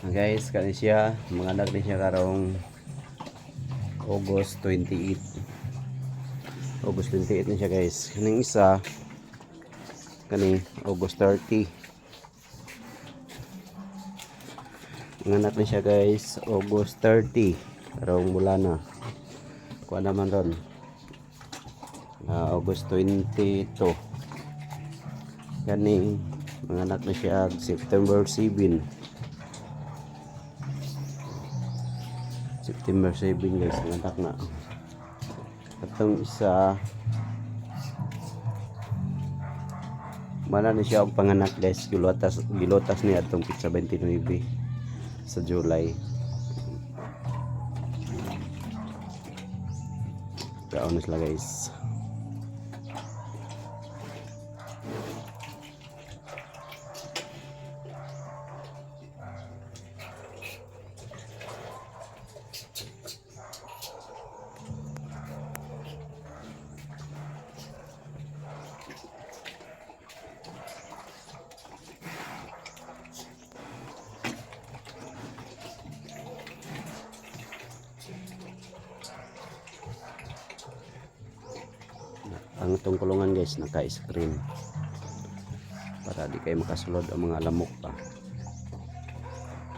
Guys kani siya. Mga anak siya karong August 28 August 28 na siya guys. Kaning isa kani August 30 mga anak siya guys. August 30 karong mula na. Kuha naman ron. Ah, August 22 kani mga anak na siya September 7 September 7 guys. Ang anak na. Atong isa mana ni siya ang panganak guys. Gilotas gilotas ni atong pizza 29 sa July. Kaon na guys ang itong kulungan guys naka-screen para di kayo makasulod ang mga lamok pa